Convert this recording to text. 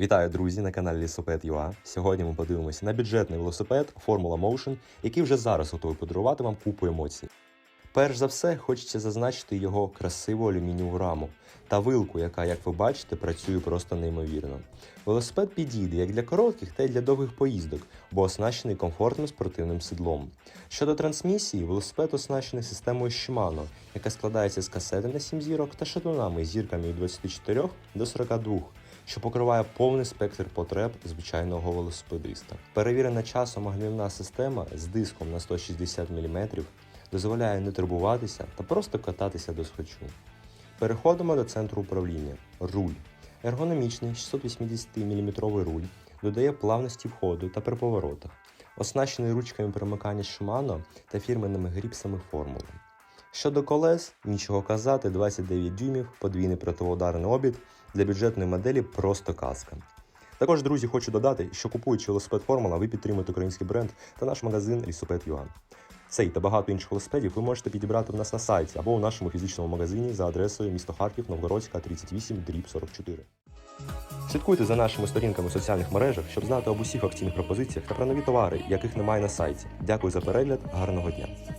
Вітаю, друзі, на каналі Лісопед.ua. Сьогодні ми подивимося на бюджетний велосипед Formula Motion, який вже зараз готовий подарувати вам купу емоцій. Перш за все, хочеться зазначити його красиву алюмінієву раму та вилку, яка, як ви бачите, працює просто неймовірно. Велосипед підійде як для коротких, та й для довгих поїздок, бо оснащений комфортним спортивним сидлом. Щодо трансмісії, велосипед оснащений системою Shimano, яка складається з касети на 7 зірок та шатунами зірками від 24 до 42 що покриває повний спектр потреб звичайного велосипедиста. Перевірена часом огнівна система з диском на 160 мм дозволяє не турбуватися та просто кататися до схочу. Переходимо до центру управління. Руль. Ергономічний 680 мм руль додає плавності входу та при поворотах, оснащений ручками примикання Shimano та фірменними гріпсами формули. Щодо колес, нічого казати, 29 дюймів, подвійний противоударний обід для бюджетної моделі просто казка. Також, друзі, хочу додати, що купуючи велосипед Формула, ви підтримуєте український бренд та наш магазин Лісопед.ua. Цей та багато інших велосипедів ви можете підібрати в нас на сайті або у нашому фізичному магазині за адресою місто Харків, Новгородська, 38, дріб 44. Слідкуйте за нашими сторінками у соціальних мережах, щоб знати об усіх акційних пропозиціях та про нові товари, яких немає на сайті. Дякую за перегляд, гарного дня!